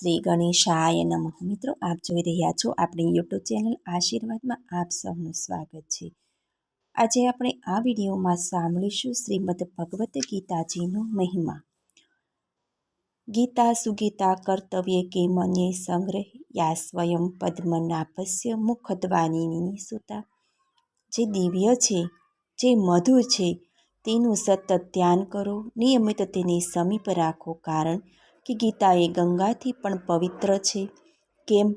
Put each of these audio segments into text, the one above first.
શ્રી ગણેશાય નમઃ. મિત્રો, આપ જોઈ રહ્યા છો આપણી યુટ્યુબ ચેનલ આશીર્વાદમાં આપ સૌનું સ્વાગત છે. આજે આપણે આ વિડીયોમાં સાંભળીશું શ્રીમદ ભગવદ્ ગીતાજીનો મહિમા. ગીતા સુગીતા કર્તવ્ય કે મને સંગ્રહ યા સ્વયં પદ્મનાભસ્ય મુખદ્વાનીની સુતા. જે દિવ્ય છે, જે મધુર છે, તેનું સતત ધ્યાન કરો. નિયમિત તેની સમીપ રાખો કારણ કે ગીતા એ ગંગાથી પણ પવિત્ર છે? કેમ?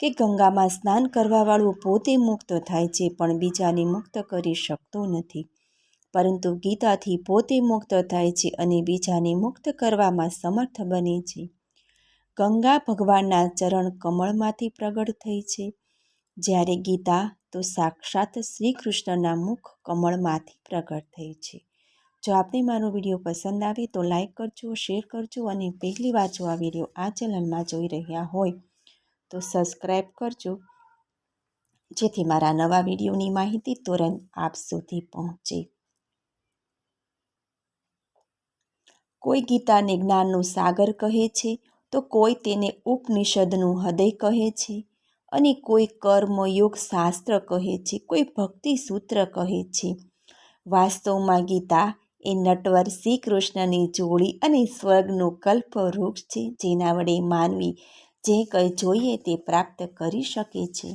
કે ગંગામાં સ્નાન કરવાવાળું પોતે મુક્ત થાય છે પણ બીજાને મુક્ત કરી શકતો નથી. પરંતુ ગીતાથી પોતે મુક્ત થાય છે અને બીજાને મુક્ત કરવામાં સમર્થ બને છે. ગંગા ભગવાનના ચરણ કમળમાંથી પ્રગટ થઈ છે. જ્યારે ગીતા તો સાક્ષાત શ્રી કૃષ્ણના મુખ કમળમાંથી પ્રગટ થઈ છે. જો આપને મારો વીડિયો પસંદ આવે તો લાઈક કરજો, શેર કરજો અને પહેલી વાર જો આ વીડિયો આ ચેનલમાં જોઈ રહ્યા હોય તો સબસ્ક્રાઈબ કરજો. જેથી મારા નવા વિડીયોની માહિતી તુરંત આપ સુધી પહોંચે. કોઈ ગીતાને જ્ઞાનનું સાગર કહે છે, તો કોઈ તેને ઉપનિષદનું હૃદય કહે છે અને કોઈ કર્મયોગ શાસ્ત્ર કહે છે, કોઈ ભક્તિ સૂત્ર કહે છે. વાસ્તવમાં ગીતા એ નટવર શ્રી કૃષ્ણની જોડી અને સ્વર્ગનું કલ્પ વૃક્ષ છે, જેના વડે માનવી જે કંઈ જોઈએ તે પ્રાપ્ત કરી શકે છે.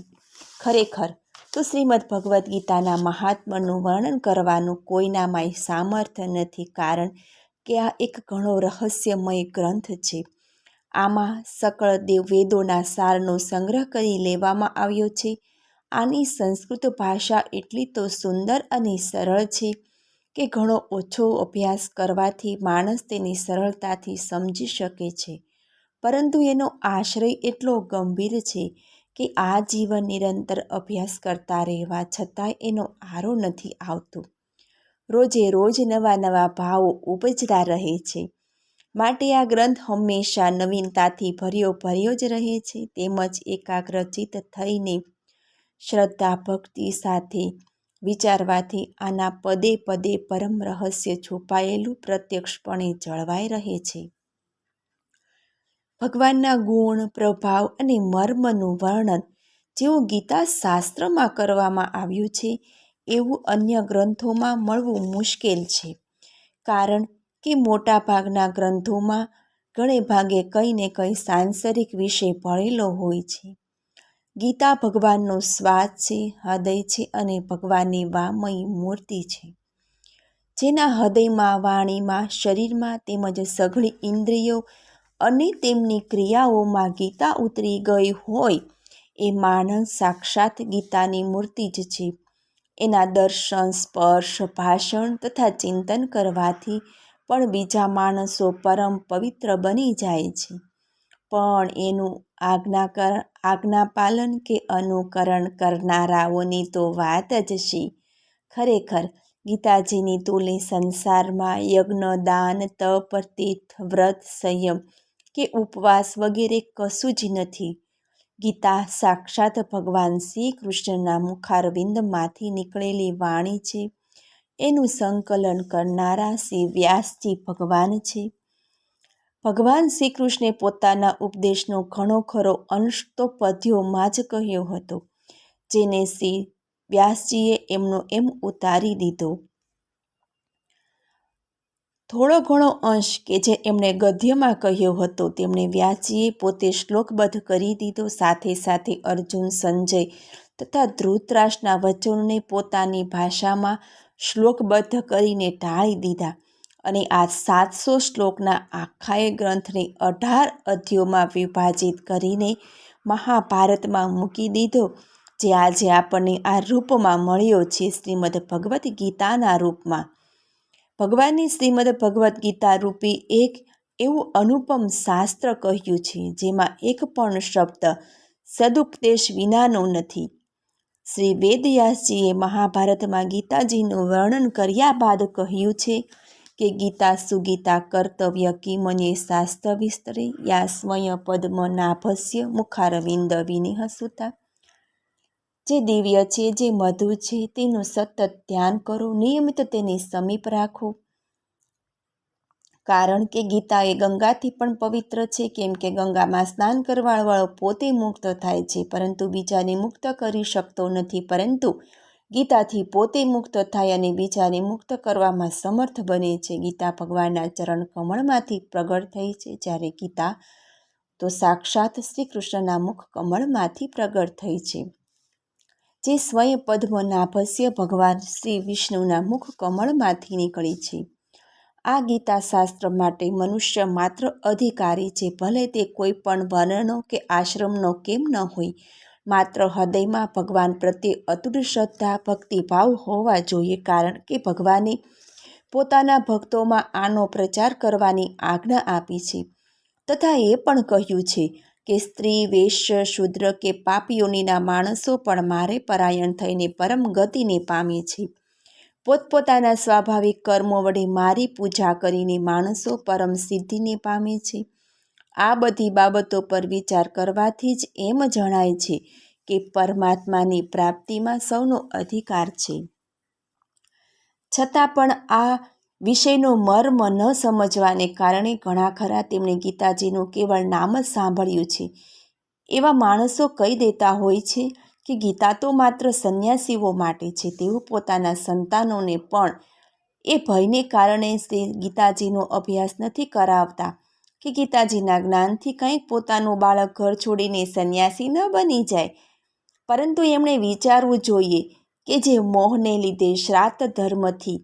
ખરેખર, તો શ્રીમદ ભગવદ્ ગીતાના મહાત્માનું વર્ણન કરવાનું કોઈનામાંય સામર્થ્ય નથી, કારણ કે આ એક ઘણો રહસ્યમય ગ્રંથ છે. આમાં સકળ દેવ વેદોના સારનો સંગ્રહ કરી લેવામાં આવ્યો છે. આની સંસ્કૃત ભાષા એટલી તો સુંદર અને સરળ છે કે ઘણો ઓછો અભ્યાસ કરવાથી માણસ તેની સરળતાથી સમજી શકે છે. પરંતુ એનો આશ્રય એટલો ગંભીર છે કે આ જીવન નિરંતર અભ્યાસ કરતા રહેવા છતાંય એનો આરો નથી આવતો. રોજે રોજ નવા નવા ભાવો ઉપજતા રહે છે. માટે આ ગ્રંથ હંમેશા નવીનતાથી ભર્યો ભર્યો જ રહે છે. તેમજ એકાગ્રચિત થઈને શ્રદ્ધા, ભક્તિ સાથે વિચારવાથી આના પદે પદે પરમ રહસ્ય છુપાયેલું પ્રત્યક્ષપણે જળવાઈ રહે છે. ભગવાનના ગુણ, પ્રભાવ અને મર્મનું વર્ણન જેવું ગીતા શાસ્ત્રમાં કરવામાં આવ્યું છે, એવું અન્ય ગ્રંથોમાં મળવું મુશ્કેલ છે. કારણ કે મોટાભાગના ગ્રંથોમાં ઘણે ભાગે કંઈ ને કંઈ સાંસારિક વિષય ભળેલો હોય છે. ગીતા ભગવાનનો સ્વાદ છે, હૃદય છે અને ભગવાનની વામયી મૂર્તિ છે. જેના હૃદયમાં, વાણીમાં, શરીરમાં તેમજ સઘળી ઇન્દ્રિયો અને તેમની ક્રિયાઓમાં ગીતા ઉતરી ગઈ હોય એ માણસ સાક્ષાત ગીતાની મૂર્તિ જ છે. એના દર્શન, સ્પર્શ, ભાષણ તથા ચિંતન કરવાથી પણ બીજા માણસો પરમ પવિત્ર બની જાય છે. પણ એનું આજ્ઞાકર, આજ્ઞાપાલન કે અનુકરણ કરનારાઓની તો વાત જ શી? ખરેખર, ગીતાજીની તુલી સંસારમાં યજ્ઞ, દાન, તપ, તીર્થ, વ્રત, સંયમ કે ઉપવાસ વગેરે કશું જ નથી. ગીતા સાક્ષાત ભગવાન શ્રી કૃષ્ણના મુખારવિંદમાંથી નીકળેલી વાણી છે. એનું સંકલન કરનારા શ્રી વ્યાસજી ભગવાન છે. ભગવાન શ્રી કૃષ્ણે પોતાના ઉપદેશનો ઘણો ખરો અંશ તો પદ્યોમાં જ કહ્યો હતો, જેને શ્રી વ્યાસજીએ એમનો એમ ઉતારી દીધો. થોડો ઘણો અંશ કે જે એમણે ગદ્યમાં કહ્યો હતો, તેમણે વ્યાસજીએ પોતે શ્લોકબદ્ધ કરી દીધો. સાથે સાથે અર્જુન, સંજય તથા ધૃતરાષ્ટ્રના વચનોને પોતાની ભાષામાં શ્લોકબદ્ધ કરીને ટાળી દીધા. અને આ સાતસો શ્લોકના આખા એ ગ્રંથને અઢાર અધ્યોમાં વિભાજિત કરીને મહાભારતમાં મૂકી દીધો, જે આજે આપણને આ રૂપમાં મળ્યો છે શ્રીમદ ભગવદ્ ગીતાના રૂપમાં. ભગવાનની શ્રીમદ ભગવદ્ ગીતા રૂપી એક એવું અનુપમ શાસ્ત્ર કહ્યું છે, જેમાં એક પણ શબ્દ સદુપદેશ વિનાનો નથી. શ્રી વેદયાસજીએ મહાભારતમાં ગીતાજીનું વર્ણન કર્યા બાદ કહ્યું છે કે ગીતા સુગીતા કર્તવ્ય કિમને શાસ્ત્ર વિસ્તરે, યા સ્વયં પદ્મનાભસ્ય મુખારવિંદ વિનિહ હસુતા જે દિવ્ય છે, જે મધુ છે, તેનું સતત ધ્યાન કરો, નિયમિત તેની સમીપ રાખો. કારણ કે ગીતા એ ગંગાથી પણ પવિત્ર છે, કેમ કે ગંગામાં સ્નાન કરવાવાળો પોતે મુક્ત થાય છે, પરંતુ બીજાને મુક્ત કરી શકતો નથી, પરંતુ ગીતાથી પોતે મુક્ત થાય અને બીજાને મુક્ત કરવામાં સમર્થ બને છે. ગીતા ભગવાનના ચરણ કમળમાંથી પ્રગટ થઈ છે. જ્યારે ગીતા તો સાક્ષાત શ્રી કૃષ્ણના મુખ કમળમાંથી પ્રગટ થઈ છે. જે સ્વયં પદ્મનાભસ્ય ભગવાન શ્રી વિષ્ણુના મુખ કમળમાંથી નીકળી છે. આ ગીતા શાસ્ત્ર માટે મનુષ્ય માત્ર અધિકારી છે. ભલે તે કોઈ પણ વર્ણનો કે આશ્રમનો કેમ ન હોય માત્ર હૃદયમાં ભગવાન પ્રત્યે અતુટ શ્રદ્ધા, ભક્તિભાવ હોવા જોઈએ કારણ કે ભગવાને પોતાના ભક્તોમાં આનો પ્રચાર કરવાની આજ્ઞા આપી છે. તથા એ પણ કહ્યું છે કે સ્ત્રી, વેશ્ય, શુદ્ર કે પાપીઓનીના માણસો પણ મારે પરાયણ થઈને પરમ ગતિને પામે છે. પોતપોતાના સ્વાભાવિક કર્મો વડે મારી પૂજા કરીને માણસો પરમ સિદ્ધિને પામે છે. આ બધી બાબતો પર વિચાર કરવાથી જ એમ જણાય છે કે પરમાત્માની પ્રાપ્તિમાં સૌનો અધિકાર છે. છતાં પણ આ વિષયનો મર્મ ન સમજવાને કારણે ઘણા ખરા તેમણે ગીતાજીનું કેવળ નામ જ સાંભળ્યું છે. એવા માણસો કહી દેતા હોય છે કે ગીતા તો માત્ર સંન્યાસીઓ માટે છે, તેઓ પોતાના સંતાનોને પણ. એ ભયને કારણે તે ગીતાજીનો અભ્યાસ નથી કરાવતા. કે ગીતાજીના જ્ઞાનથી કંઈક પોતાનું બાળક ઘર છોડીને સંન્યાસી ન બની જાય. પરંતુ એમણે વિચારવું જોઈએ કે જે મોહને લીધે શ્રાદ્ધ ધર્મથી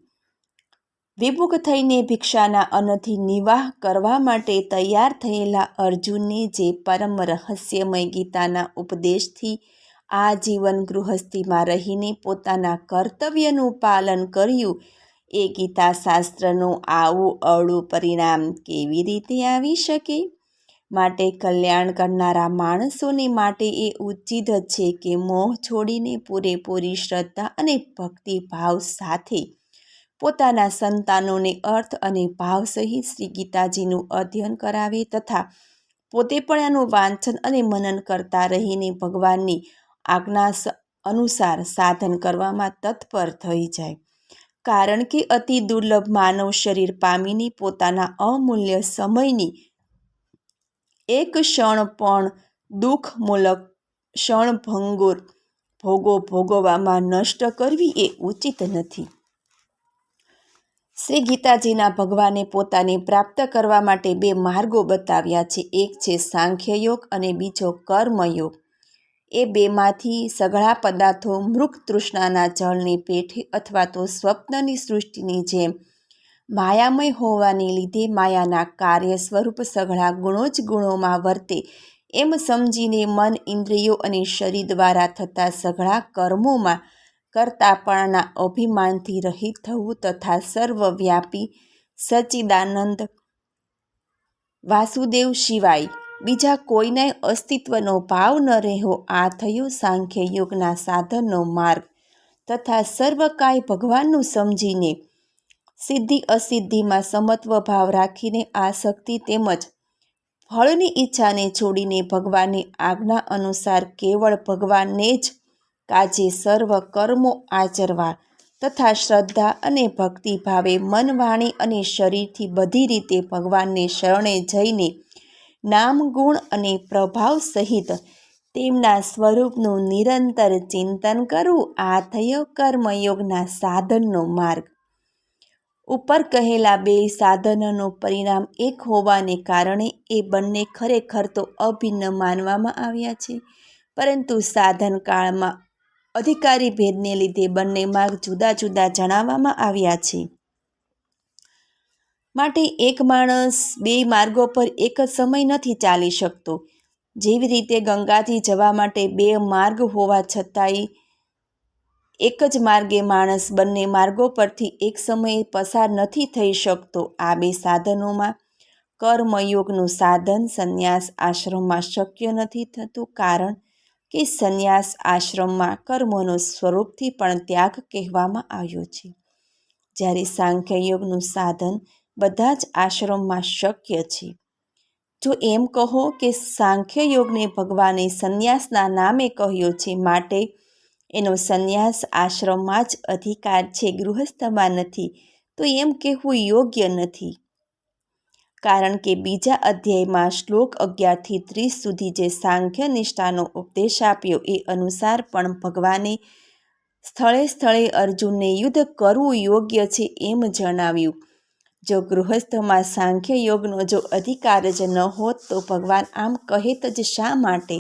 વિમુખ થઈને ભિક્ષાના અન્નથી નિવાહ કરવા માટે તૈયાર થયેલા અર્જુનને જે પરમ રહસ્યમય ગીતાના ઉપદેશથી આ જીવન ગૃહસ્થીમાં રહીને પોતાના કર્તવ્યનું પાલન કર્યું એ ગીતા શાસ્ત્રનું આવું અવળું પરિણામ કેવી રીતે આવી શકે? માટે કલ્યાણ કરનારા માણસોને માટે એ ઉચિત છે કે મોહ છોડીને પૂરેપૂરી શ્રદ્ધા અને ભક્તિભાવ સાથે પોતાના સંતાનોને અર્થ અને ભાવ સહિત શ્રી ગીતાજીનું અધ્યયન કરાવે તથા પોતે પણ એનું વાંચન અને મનન કરતા રહીને ભગવાનની આજ્ઞા અનુસાર સાધન કરવામાં તત્પર થઈ જાય. કારણ કે અતિ દુર્લભ માનવ શરીર પામીને પોતાના અમૂલ્ય સમયની એક ક્ષણ પણ દુઃખમૂલક ક્ષણભંગુર ભોગો ભોગવવામાં નષ્ટ કરવી એ ઉચિત નથી. શ્રી ગીતાજીના ભગવાને પોતાને પ્રાપ્ત કરવા માટે બે માર્ગો બતાવ્યા છે. એક છે સાંખ્યયોગ અને બીજો કર્મયોગ. એ બેમાંથી સઘળા પદાર્થો મૃગ તૃષ્ણાના જળની પેઠે અથવા તો સ્વપ્નની સૃષ્ટિની જેમ માયામય હોવાને લીધે માયાના કાર્ય સ્વરૂપ સઘળા ગુણો જ ગુણોમાં વર્તે એમ સમજીને મન ઇન્દ્રિયો અને શરીર દ્વારા થતા સઘળા કર્મોમાં કરતાપણના અભિમાનથી રહિત થવું તથા સર્વવ્યાપી સચ્ચિદાનંદ વાસુદેવ સિવાય બીજા કોઈને અસ્તિત્વનો ભાવ ન રહ્યો આ થયું સાંખ્ય યોગના સાધનનો માર્ગ. તથા સર્વકાય ભગવાનનું સમજીને, સિદ્ધિ અસિદ્ધિમાં સમત્વ ભાવ રાખીને આસક્તિ તેમજ ફળની ઈચ્છાને છોડીને ભગવાનની આજ્ઞા અનુસાર કેવળ ભગવાનને જ કાજે સર્વ કર્મો આચરવા તથા શ્રદ્ધા અને ભક્તિ ભાવે મન વાણી અને શરીરથી બધી રીતે ભગવાનને શરણે જઈને નામ ગુણ અને પ્રભાવ સહિત તેમના સ્વરૂપનું નિરંતર ચિંતન કરવું આ થયો કર્મયોગના સાધનનો માર્ગ. ઉપર કહેલા બે સાધનોનું પરિણામ એક હોવાને કારણે એ બંને ખરેખર તો અભિન્ન માનવામાં આવ્યા છે, પરંતુ સાધન કાળમાં અધિકારી ભેદને લીધે બંને માર્ગ જુદા જુદા જણાવવામાં આવ્યા છે. માટે એક માણસ બે માર્ગો પર એક જ સમય નથી ચાલી શકતો. જેવી રીતે ગંગાથી જવા માટે બે માર્ગ હોવા છતાંય એક જ માર્ગે માણસ બંને માર્ગો પરથી એક સમયે પસાર નથી થઈ શકતો. આ બે સાધનોમાં કર્મયોગનું સાધન સંન્યાસ આશ્રમમાં શક્ય નથી થતું કારણ કે સંન્યાસ આશ્રમમાં કર્મોનો સ્વરૂપથી પણ ત્યાગ કહેવામાં આવ્યો છે. જ્યારે સાંખ્યયોગનું સાધન બધા જ આશ્રમમાં શક્ય છે. જો એમ કહો કે સાંખ્ય યોગને ભગવાને સંન્યાસના નામે કહ્યો છે માટે એનો સંન્યાસ આશ્રમમાં જ અધિકાર છે, ગૃહસ્થમાં નથી, તો એમ કહેવું યોગ્ય નથી. કારણ કે બીજા અધ્યાયમાં શ્લોક અગિયારથી ત્રીસ સુધી જે સાંખ્ય નિષ્ઠાનો ઉપદેશ આપ્યો એ અનુસાર પણ ભગવાને સ્થળે સ્થળે અર્જુનને યુદ્ધ કરવું યોગ્ય છે એમ જણાવ્યું. જો ગૃહસ્થમાં સાંખ્ય યોગનો જો અધિકાર જ ન હોત તો ભગવાન આમ કહેત જ શા માટે?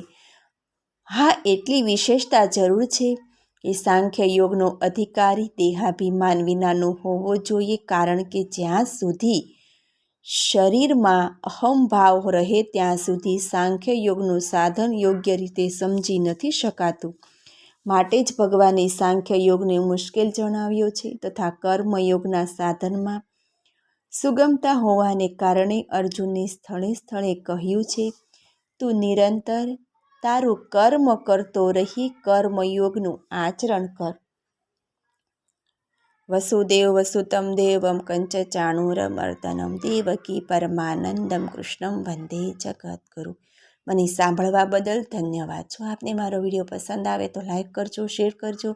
હા, એટલી વિશેષતા જરૂર છે કે સાંખ્ય યોગનો અધિકારી દેહાભિમાન વિનાનો હોવો જોઈએ કારણ કે જ્યાં સુધી શરીરમાં અહમભાવ રહે ત્યાં સુધી સાંખ્ય યોગનું સાધન યોગ્ય રીતે સમજી નથી શકાતું. માટે જ ભગવાને સાંખ્ય યોગને મુશ્કેલ જણાવ્યો છે તથા કર્મયોગના સાધનમાં સુગમતા હોવાને કારણે અર્જુનને સ્થળે સ્થળે કહ્યું છે, તું નિરંતર તારું કર્મ કરતો રહી, કર્મયોગનું આચરણ કર. વસુદેવ, વસુતમ દેવમ કંચ ચાણુરમર્દનમ દેવકી પરમાનંદમ કૃષ્ણમ વંદે જગદગુરુ. મને સાંભળવા બદલ ધન્યવાદ. જો આપને મારો વીડિયો પસંદ આવે તો લાઈક કરજો, શેર કરજો.